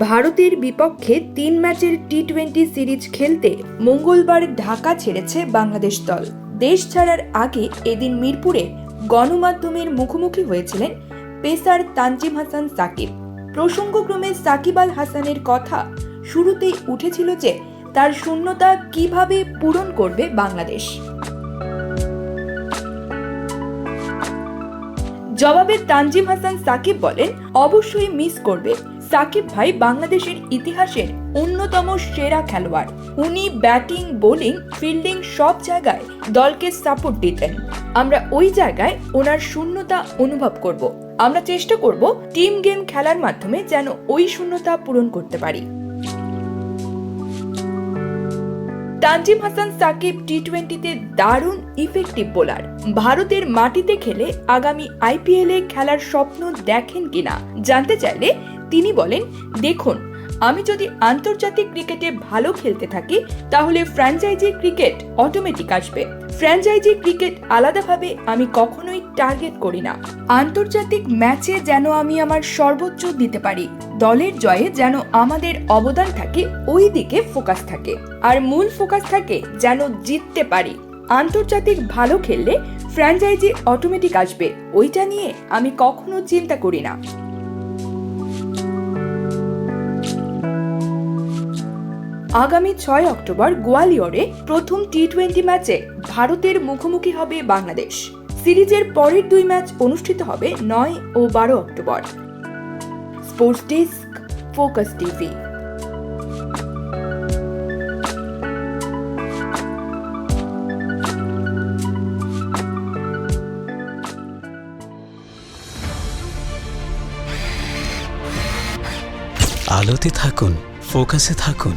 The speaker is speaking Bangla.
ভারতের বিপক্ষে তিন ম্যাচের টি টোয়েন্টি সিরিজ খেলতে মঙ্গলবার ঢাকা ছেড়েছে বাংলাদেশ দল। দেশ ছাড়ার আগে এদিন মিরপুরে গণমাধ্যমের মুখোমুখি হয়েছিলেন পেসার তানজিম হাসান সাকিব। প্রসঙ্গক্রমে সাকিব আল হাসানের কথা শুরুতেই উঠেছিল যে তার শূন্যতা কীভাবে পূরণ করবে বাংলাদেশ। জবাবে তানজিম হাসান সাকিব বলেন, অবশ্যই মিস করবে। সাকিব ভাই বাংলাদেশের ইতিহাসের অন্যতম সেরা খেলোয়াড়। উনি ব্যাটিং বোলিং ফিল্ডিং সব জায়গায় দলকে সাপোর্ট দিতেন। আমরা ওই জায়গায় ওনার শূন্যতা অনুভব করব। আমরা চেষ্টা করব টিম গেম খেলার মাধ্যমে যেন ওই শূন্যতা পূরণ করতে পারি। তানজিম হাসান সাকিব টি টোয়েন্টিতে দারুণ ইফেক্টিভ বোলার ভারতের মাটিতে খেলে আগামী আইপিএল খেলার স্বপ্ন দেখেন কিনা? জানতে চাইলে তিনি বলেন, দেখুন আমি যদি আন্তর্জাতিক ক্রিকেটে ভালো খেলতে থাকি, তাহলে ফ্র্যাঞ্চাইজি ক্রিকেট অটোমেটিক আসবে। ফ্র্যাঞ্চাইজি ক্রিকেট আলাদাভাবে আমি কখনোই টার্গেট করি না। আন্তর্জাতিক ম্যাচে যেন আমি আমার সর্বোচ্চ দিতে পারি, দলের জয়ে যেন আমাদের অবদান থাকে, ওই দিকে ফোকাস থাকে। আর মূল ফোকাস থাকে যেন জিততে পারি। আন্তর্জাতিক ভালো খেললে ফ্র্যাঞ্চাইজি অটোমেটিক আসবে, ওইটা নিয়ে আমি কখনো চিন্তা করি না। আগামী ছয় অক্টোবর গোয়ালিয়রে প্রথম টি টোয়েন্টি ম্যাচে ভারতের মুখোমুখি হবে বাংলাদেশ। সিরিজের পরের দুই ম্যাচ অনুষ্ঠিত হবে নয় ও বারো October. Sports desk, focus TV. আলোতে থাকুন, ফোকাসে থাকুন।